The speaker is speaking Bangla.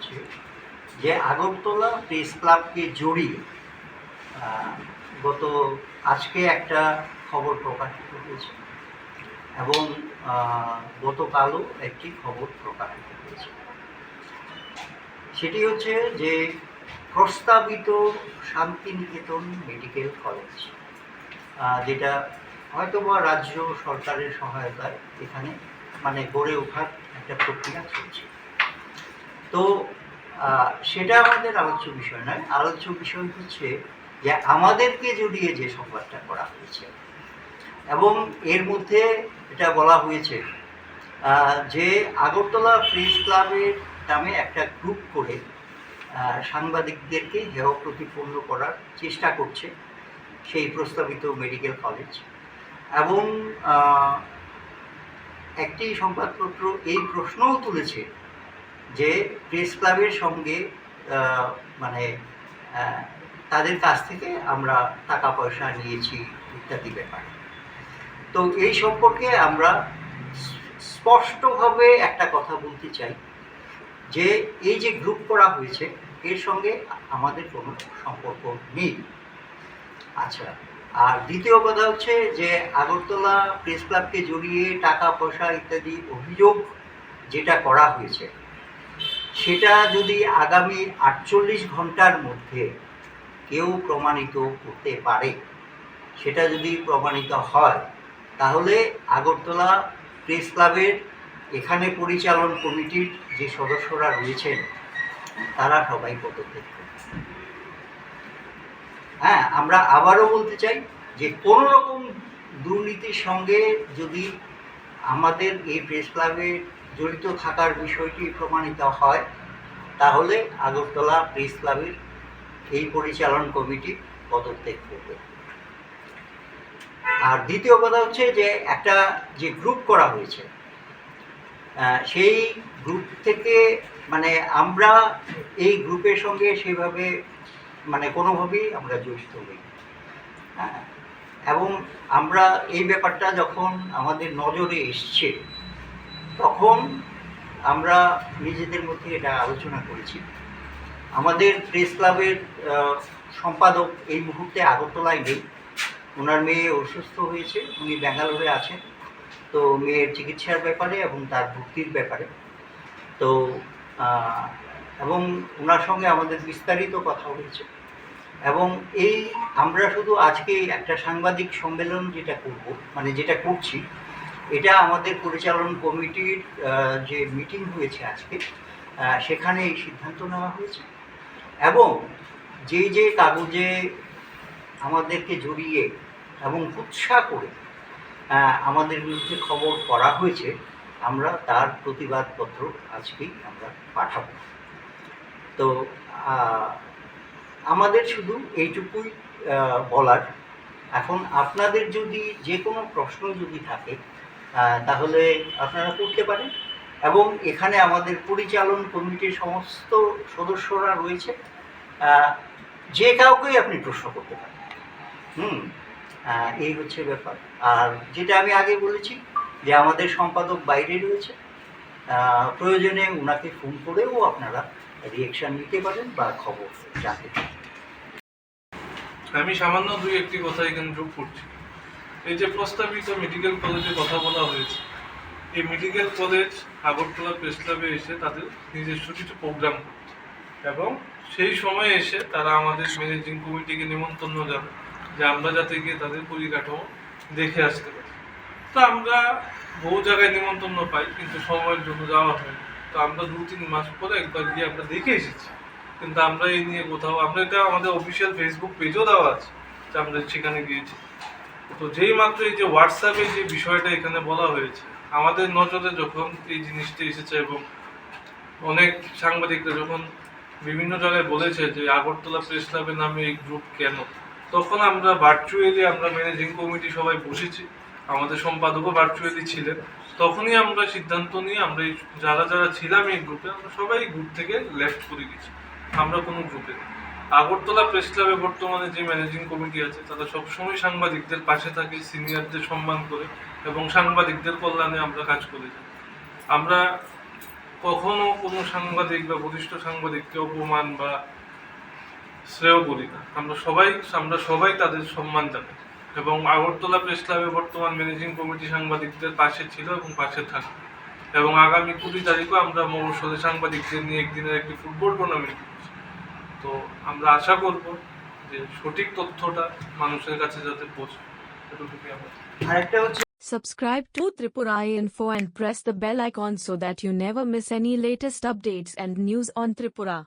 হচ্ছে যে আগরতলা প্রেস ক্লাবকে জড়িয়ে গত আজকে একটা খবর প্রকাশিত হয়েছে এবং গতকালও একটি খবর প্রকাশিত হয়েছে। সেটি হচ্ছে যে প্রস্তাবিত শান্তিনিকেতন মেডিকেল কলেজ যেটা হয়তোবা রাজ্য সরকারের সহায়তায় এখানে মানে গড়ে ওঠার একটা প্রক্রিয়া চলছে। তো সেটা আমাদের আলোচ্য বিষয় নয়। আলোচ্য বিষয় হচ্ছে যে আমাদেরকে জড়িয়ে যে সংবাদটা করা হয়েছে এবং এর মধ্যে এটা বলা হয়েছে যে আগরতলা প্রেস ক্লাবের নামে একটা গ্রুপ করে সাংবাদিকদেরকে হেয় প্রতিপন্ন করার চেষ্টা করছে সেই প্রস্তাবিত মেডিকেল কলেজ এবং একটি সংবাদপত্র এই প্রশ্নও তুলেছে যে প্রেস ক্লাবের সঙ্গে মানে তাদের কাছ থেকে আমরা টাকা পয়সা নিয়েছি ইত্যাদি ব্যাপার। তো এই সম্পর্কে আমরা স্পষ্টভাবে একটা কথা বলতে চাই, যে এই যে গ্রুপ করা হয়েছে, এর সঙ্গে আমাদের কোনো সম্পর্ক নেই। আচ্ছা আর দ্বিতীয় কথা হচ্ছে যে আগরতলা প্রেস ক্লাবকে জড়িয়ে টাকা পয়সা ইত্যাদি অভিযোগ যেটা করা হয়েছে সেটা যদি আগামী আটচল্লিশ ঘণ্টার মধ্যে কেউ প্রমাণিত করতে পারে, সেটা যদি প্রমাণিত হয়, তাহলে আগরতলা প্রেস ক্লাবের এখানে পরিচালন কমিটির যে সদস্যরা রয়েছেন, তারা সবাই পদত্যাগ করবে। হ্যাঁ আমরা আবারও বলতে চাই যে কোনো রকম দুর্নীতির সঙ্গে যদি আমাদের এই প্রেস ক্লাবে জড়িত থাকার বিষয়টি প্রমাণিত হয়, তাহলে আগরতলা প্রেস ক্লাবের এই পরিচালন কমিটি পদত্যাগ করবে। আর দ্বিতীয় কথা হচ্ছে যে একটা যে গ্রুপ করা হয়েছে সেই গ্রুপ থেকে মানে আমরা এই গ্রুপের সঙ্গে সেভাবে মানে কোনোভাবেই আমরা জড়িত হই হ্যাঁ এবং আমরা এই ব্যাপারটা যখন আমাদের নজরে এসছে তখন আমরা নিজেদের মধ্যে এটা আলোচনা করেছি। আমাদের প্রেস ক্লাবের সম্পাদক এই মুহূর্তে আগরতলায় নেই। ওনার মেয়ে অসুস্থ হয়েছে, উনি ব্যাঙ্গালোরে আছেন। তো মেয়ের চিকিৎসার ব্যাপারে এবং তার ভর্তির ব্যাপারে। তো এবং ওনার সঙ্গে আমাদের বিস্তারিত কথা হয়েছে। এবং এই আমরা শুধু আজকে একটা সাংবাদিক সম্মেলন যেটা করব মানে যেটা করছি এটা আমাদের পরিচালন কমিটির যে মিটিং হয়েছে আজকে সেখানে এই সিদ্ধান্ত নেওয়া হয়েছে। এবং যে যে কাগজে আমাদেরকে জড়িয়ে এবং উৎসাহ করে আমাদের বিরুদ্ধে খবর করা হয়েছে, আমরা তার প্রতিবাদপত্র আজকেই আমরা পাঠাবো। তো আমাদের শুধু এইটুকুই বলার। এখন আপনাদের যদি যে কোনো প্রশ্ন যদি থাকে তাহলে আপনারা করতে পারেন। এবং এখানে আমাদের পরিচালন কমিটির সমস্ত সদস্যরা রয়েছে। যে কাউকেই আপনি প্রশ্ন করতে পারেন। হুম এই হচ্ছে ব্যাপার। আর যেটা আমি আগে বলেছি যে আমাদের সম্পাদক বাইরে রয়েছে। প্রয়োজনে ওনাকে ফোন করেও আপনারা রিয়েকশন নিতে পারেন বা খবর জানতে পারেন। আমি সামান্য দুই একটি কথা এখানে যোগ করছি। এই যে প্রস্তাবিত মেডিকেল কলেজে কথা বলা হয়েছে, এই মেডিকেল কলেজ আগরতলা প্রেস ক্লাবে এসে তাদের নিজস্ব কিছু প্রোগ্রাম করছে। এবং সেই সময় এসে তারা আমাদের ম্যানেজিং কমিটিকে নিমন্ত্রণ জানায় যে আমরা যাতে গিয়ে তাদের পরিকাঠামো দেখে আসতে পারি। তো আমরা বহু জায়গায় নিমন্ত্রণ পাই, কিন্তু সময়ের জন্য যাওয়া হয় তো আমরা দু তিন মাস পরে একবার গিয়ে আমরা দেখে এসেছি। কিন্তু আমরা এই নিয়ে কোথাও, আমরা এটা আমাদের অফিসিয়াল ফেসবুক পেজও দেওয়া আছে যে আমরা সেখানে গিয়েছি। তো যেই মাত্র এই যে হোয়াটসঅ্যাপে যে বিষয়টা এখানে বলা হয়েছে, আমাদের নজরে যখন এই জিনিসটি এসেছে এবং অনেক সাংবাদিকরা যখন বিভিন্ন জায়গায় বলেছে যে আগরতলা প্রেস ক্লাবের নামে এই গ্রুপ কেন, তখন আমরা ভার্চুয়ালি আমরা ম্যানেজিং কমিটি সবাই বসেছি, আমাদের সম্পাদকও ভার্চুয়ালি ছিলেন, তখনই আমরা সিদ্ধান্ত নিয়ে আমরা যারা যারা ছিলাম এই গ্রুপে আমরা সবাই গ্রুপ থেকে লেফট করে গেছি আমরা কোনো গ্রুপে নেই। আগরতলা প্রেস ক্লাবে বর্তমানে যে ম্যানেজিং কমিটি আছে, তারা সবসময় সাংবাদিকদের পাশে থাকে, সিনিয়রদের সম্মান করে এবং সাংবাদিকদের কল্যাণে আমরা কাজ করে যাই আমরা কখনো কোনো সাংবাদিক বা বরিষ্ঠ সাংবাদিককে অপমান বা শ্রেয় করি না। আমরা সবাই আমরা সবাই তাদের সম্মান জানাই এবং আগরতলা প্রেস ক্লাবে বর্তমান ম্যানেজিং কমিটি সাংবাদিকদের পাশে ছিল এবং পাশে থাকবে। এবং আগামী কুড়ি তারিখও আমরা মৌসুমে সাংবাদিকদের নিয়ে একদিনের একটি ফুটবল টুর্নামেন্ট তো আমরা আশা করব যে সঠিক তথ্যটা মানুষের কাছে যাতে পৌঁছে এটুকুই আমরা আরেকটা হচ্ছে Subscribe to Tripura Info and press the bell icon so that you never miss any latest updates and news on Tripura.